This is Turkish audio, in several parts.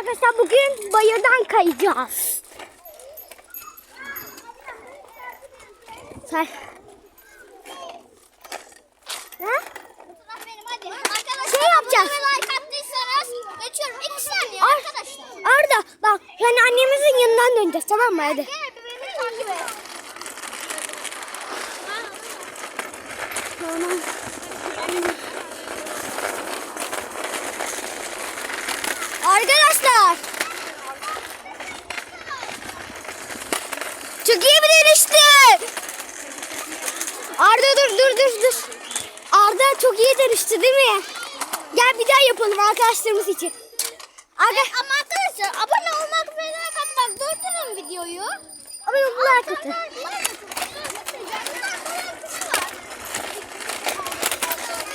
arkadaşlar bugün bayırdan kayacağız. Say. Ha? Şey yapacağız. Ar-. Arda bak yani annemizin yanından döneceğiz tamam mı hadi. Tamam. Arkadaşlar. Çok iyi bir dönüştü. Arda dur dur dur dur. Arda çok iyi dönüştü değil mi? Gel bir daha yapalım arkadaşlarımız için. Arda Ama arkadaşlar abone olmak ve like atmak durdurun videoyu. abone olmayı atın.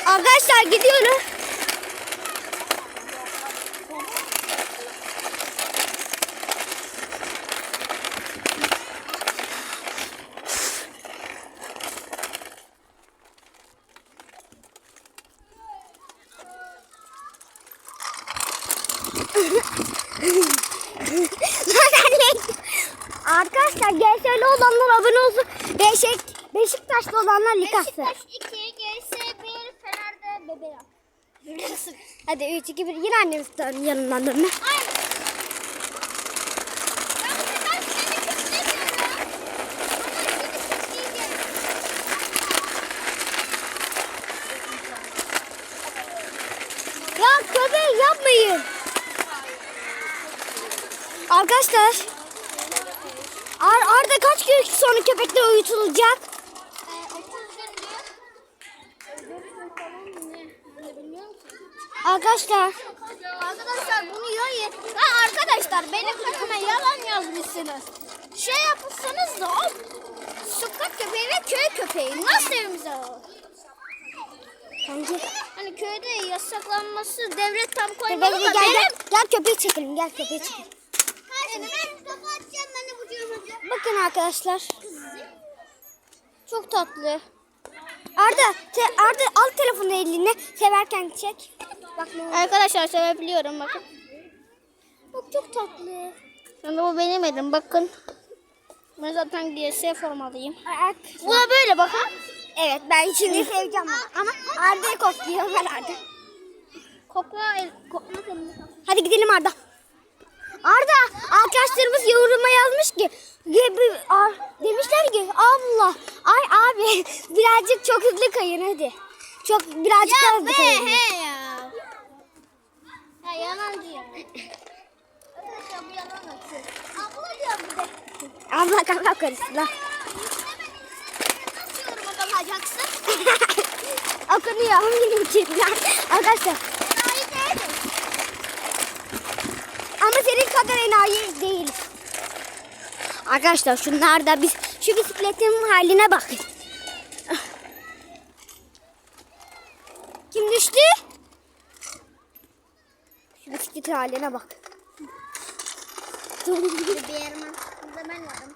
Arkadaşlar gidiyoruz. Arkadaşlar GS'li olanlar abone olsun. Beşik, Beşiktaşlı olanlar lik atsın. Beşiktaş 2, GS 1, Fener'de bebeğim. Hadi 3, 2, 1 yine annemizin yanından dönme. Aynen. Ya köpeği yapmayın. Arkadaşlar. Ar Arda kaç gün sonra köpekler uyutulacak? 30 gün diyor. Arkadaşlar. Arkadaşlar bunu yiyin. Ha arkadaşlar benim köyüme yalan yazmışsınız. Şey yapırsanız da o sokak köpeği ve köy köpeği nasıl evimize olur? Bence. Hani köyde yasaklanması devlet tam koymalı da gel, benim... gel, gel köpeği çekelim. Gel köpeği çekelim. Bakın arkadaşlar. Çok tatlı. Arda, te- Arda al telefonu eline. Severken çek. Bak. Arkadaşlar sevebiliyorum bakın. Bak çok tatlı. Şimdi bu benim elim bakın. Ben zaten GS formalıyım. Ayak. Bu da böyle bakın. Evet ben şimdi seveceğim bunu. Ama Arda'yı kokluyor. Ver Arda. Kokla elini. Hadi gidelim Arda. Arda arkadaşlarımız yoruma yazmış ki ya demişler ki abla ay abi birazcık çok hızlı kayın hadi. Çok birazcık daha hızlı kayın. he ya. Ya yalancı ya. Arkadaşlar bu yalan atıyor. Abla diyor bir de. Abla kafa karıştı lan. Okunuyor. Arkadaşlar Enayi değilim. ama senin kadar enayi değiliz. Arkadaşlar şunlar da biz şu bisikletin haline bakın. Kim düştü? Şu bisikletin haline bak. Bir yerime. Ben varım.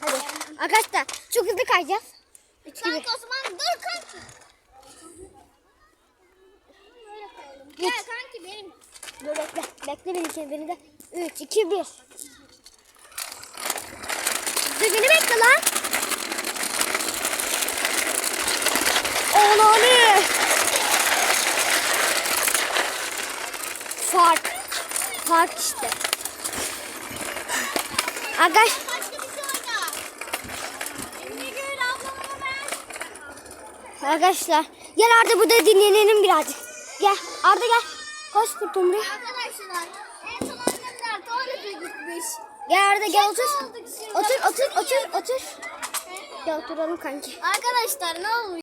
Hadi. Arkadaşlar çok hızlı kayacağız. Kanka o zaman dur kanki. Böyle koyalım. Gel benim. Dur bekle. Bekle beni beni de. 3, 2, 1. Dur beni bekle lan. Olanı. Fark. Fark işte. Arkadaş, arkadaşlar gel Arda burada dinlenelim birazcık. Gel Arda gel. Koş kurtum buraya. Arkadaşlar en son annemler tuvalete gitmiş. Gel Arda gel otur. Otur otur otur otur. Gel oturalım kanki. Arkadaşlar ne olmuş?